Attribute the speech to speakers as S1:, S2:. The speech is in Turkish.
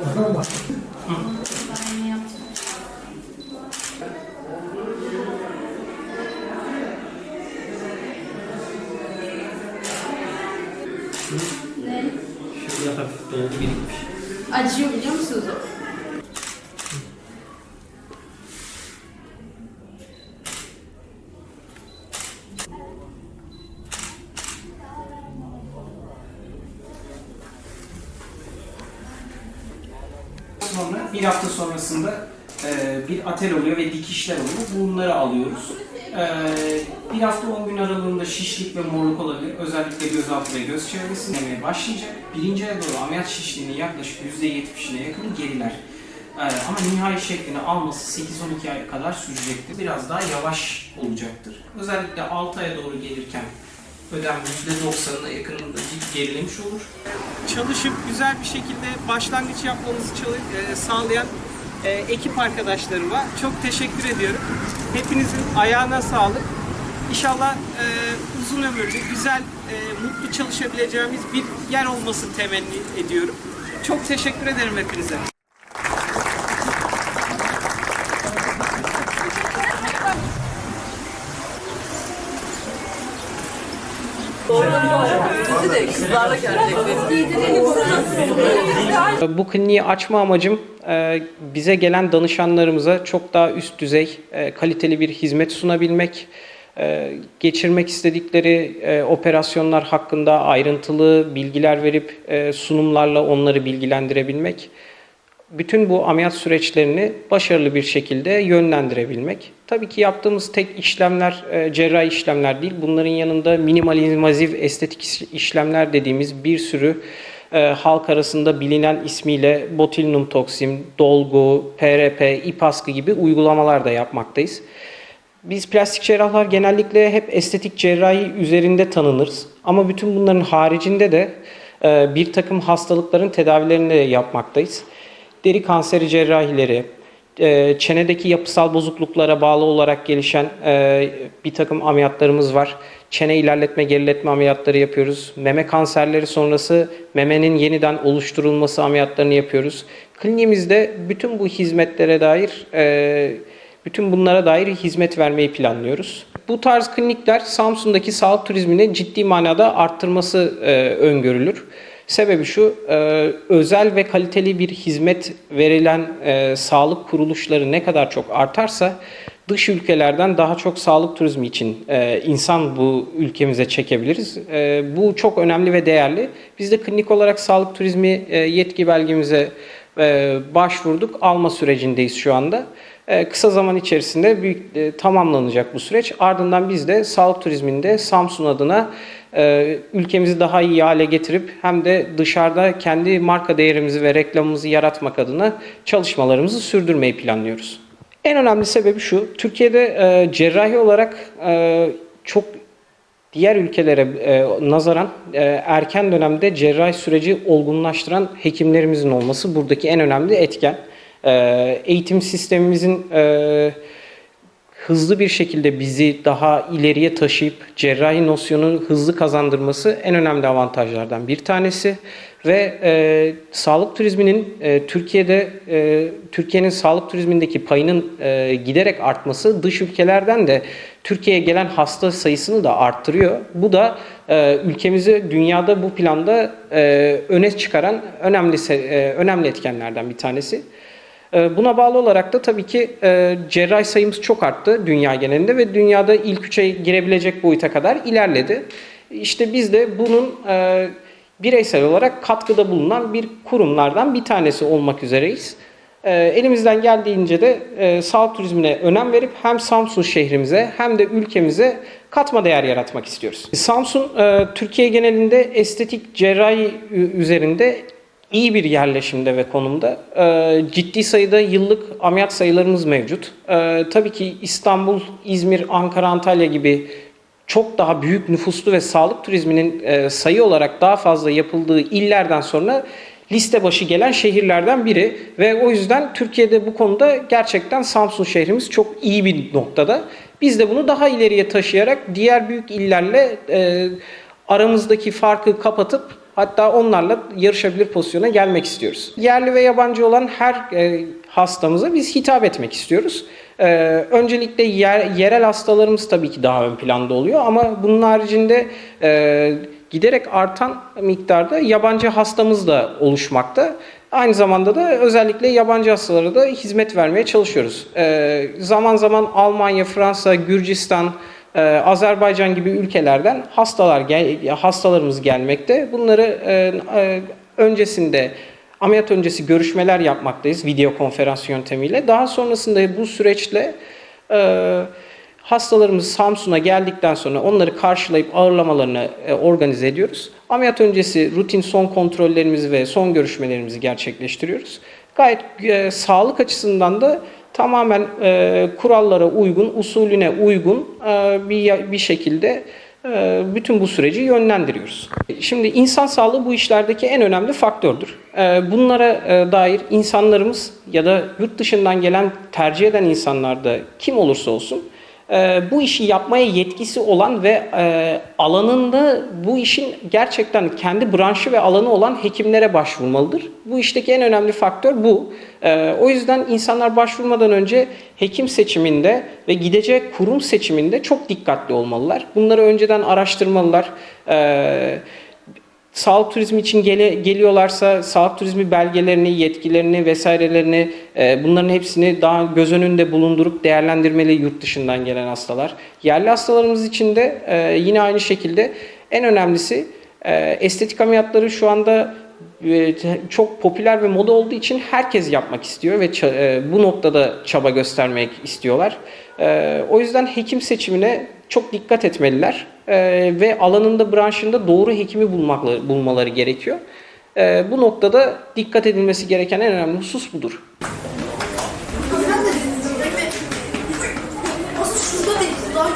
S1: Yaptım. Ne?
S2: Şurada hafif birikmiş.
S1: Acıyor biliyor musunuz
S3: Sonra bir hafta sonrasında e, bir atel oluyor ve dikişler oluyor. Bunları alıyoruz. E, bir hafta 10 gün aralığında şişlik ve morluk olabilir. Özellikle gözaltı ve göz çevresinde demeye başlayacak. Birinci aya doğru ameliyat şişliğinin yaklaşık %70'ine yakını geriler. E, ama nihai şeklini alması 8-12 ay kadar sürecektir. Biraz daha yavaş olacaktır. Özellikle 6 aya doğru gelirken ödem %90'ına yakınında gerilemiş olur. Çalışıp güzel bir şekilde başlangıç yapmamızı e, sağlayan e, ekip arkadaşlarıma çok teşekkür ediyorum. Hepinizin ayağına sağlık. İnşallah e, uzun ömürlü, güzel, e, mutlu çalışabileceğimiz bir yer olmasını temenni ediyorum. Çok teşekkür ederim hepinize.
S4: Bizi
S3: Bu kliniği açma amacım e, bize gelen danışanlarımıza çok daha üst düzey, e, kaliteli bir hizmet sunabilmek, e, geçirmek istedikleri operasyonlar hakkında ayrıntılı bilgiler verip sunumlarla onları bilgilendirebilmek, bütün bu ameliyat süreçlerini başarılı bir şekilde yönlendirebilmek. Tabii ki yaptığımız tek işlemler e, cerrahi işlemler değil. Bunların yanında minimal invazif estetik iş- işlemler dediğimiz bir sürü e, halk arasında bilinen ismiyle botulinum toksin, dolgu, PRP, ip askı gibi uygulamalar da yapmaktayız. Biz plastik cerrahlar genellikle hep estetik cerrahi üzerinde tanınırız. Ama bütün bunların haricinde de e, bir takım hastalıkların tedavilerini de yapmaktayız. Deri kanseri cerrahileri, e, çenedeki yapısal bozukluklara bağlı olarak gelişen e, bir takım ameliyatlarımız var. Çene ilerletme, geriletme ameliyatları yapıyoruz. Meme kanserleri sonrası memenin yeniden oluşturulması ameliyatlarını yapıyoruz. Kliniğimizde bütün bu hizmetlere dair e, bütün bunlara dair hizmet vermeyi planlıyoruz. Bu tarz klinikler Samsun'daki sağlık turizmini ciddi manada arttırması öngörülür. Sebebi şu, e, özel ve kaliteli bir hizmet verilen e, sağlık kuruluşları ne kadar çok artarsa dış ülkelerden daha çok sağlık turizmi için e, insan bu ülkemize çekebiliriz. Bu çok önemli ve değerli. Biz de klinik olarak sağlık turizmi yetki belgemize başvurduk. Alma sürecindeyiz şu anda. E, Kısa zaman içerisinde büyük, e, tamamlanacak bu süreç. Ardından biz de sağlık turizminde Samsun adına e, ülkemizi daha iyi hale getirip hem de dışarıda kendi marka değerimizi ve reklamımızı yaratmak adına çalışmalarımızı sürdürmeyi planlıyoruz. En önemli sebebi şu, Türkiye'de e, cerrahi olarak çok diğer ülkelere nazaran erken dönemde cerrahi süreci olgunlaştıran hekimlerimizin olması buradaki en önemli etken. E, eğitim sistemimizin e, hızlı bir şekilde bizi daha ileriye taşıyıp cerrahi nosyonunu hızlı kazandırması en önemli avantajlardan bir tanesi ve e, sağlık turizminin e, Türkiye'de e, Türkiye'nin sağlık turizmindeki payının e, giderek artması dış ülkelerden de Türkiye'ye gelen hasta sayısını da arttırıyor. Bu da e, ülkemizi dünyada bu planda e, öne çıkaran önemli e, önemli etkenlerden bir tanesi. Ee, Buna bağlı olarak da tabii ki e, cerrahi sayımız çok arttı dünya genelinde ve dünyada ilk üçe girebilecek boyuta kadar ilerledi. İşte biz de bunun e, bireysel olarak katkıda bulunan bir kurumlardan bir tanesi olmak üzereyiz. E, Elimizden geldiğince de sağlık turizmine önem verip hem Samsun şehrimize hem de ülkemize katma değer yaratmak istiyoruz. Samsun Türkiye genelinde estetik cerrahi üzerinde iyi bir yerleşimde ve konumda. Ee, ciddi sayıda yıllık ameliyat sayılarımız mevcut. Ee, tabii ki İstanbul, İzmir, Ankara, Antalya gibi çok daha büyük nüfuslu ve sağlık turizminin e, sayı olarak daha fazla yapıldığı illerden sonra liste başı gelen şehirlerden biri ve o yüzden Türkiye'de bu konuda gerçekten Samsun şehrimiz çok iyi bir noktada. Biz de bunu daha ileriye taşıyarak diğer büyük illerle e, aramızdaki farkı kapatıp Hatta onlarla yarışabilir pozisyona gelmek istiyoruz. Yerli ve yabancı olan her e, hastamıza biz hitap etmek istiyoruz. Ee, öncelikle yer, yerel hastalarımız tabii ki daha ön planda oluyor ama bunun haricinde e, giderek artan miktarda yabancı hastamız da oluşmakta. Aynı zamanda da özellikle yabancı hastalara da hizmet vermeye çalışıyoruz. Ee, zaman zaman Almanya, Fransa, Gürcistan, e, Azerbaycan gibi ülkelerden hastalar hastalarımız gelmekte. Bunları e, e, öncesinde ameliyat öncesi görüşmeler yapmaktayız video konferans yöntemiyle. Daha sonrasında bu süreçle e, hastalarımız Samsun'a geldikten sonra onları karşılayıp ağırlamalarını organize ediyoruz. Ameliyat öncesi rutin son kontrollerimizi ve son görüşmelerimizi gerçekleştiriyoruz. Gayet e, sağlık açısından da tamamen e, kurallara uygun, usulüne uygun e, bir, bir şekilde e, bütün bu süreci yönlendiriyoruz. Şimdi insan sağlığı bu işlerdeki en önemli faktördür. E, Bunlara e, dair insanlarımız ya da yurt dışından gelen tercih eden insanlar da kim olursa olsun e, bu işi yapmaya yetkisi olan ve e, alanında bu işin gerçekten kendi branşı ve alanı olan hekimlere başvurmalıdır. Bu işteki en önemli faktör bu. E, O yüzden insanlar başvurmadan önce hekim seçiminde ve gidecek kurum seçiminde çok dikkatli olmalılar. Bunları önceden araştırmalılar. E, Sağlık turizmi için gele, geliyorlarsa sağlık turizmi belgelerini, yetkilerini vesairelerini e, bunların hepsini daha göz önünde bulundurup değerlendirmeli yurt dışından gelen hastalar. Yerli hastalarımız için de e, yine aynı şekilde en önemlisi e, estetik ameliyatları şu anda çok popüler ve moda olduğu için herkes yapmak istiyor ve e, bu noktada çaba göstermek istiyorlar. E, O yüzden hekim seçimine çok dikkat etmeliler E, ve alanında, branşında doğru hekimi bulmakları, bulmaları gerekiyor. Bu noktada dikkat edilmesi gereken en önemli husus budur.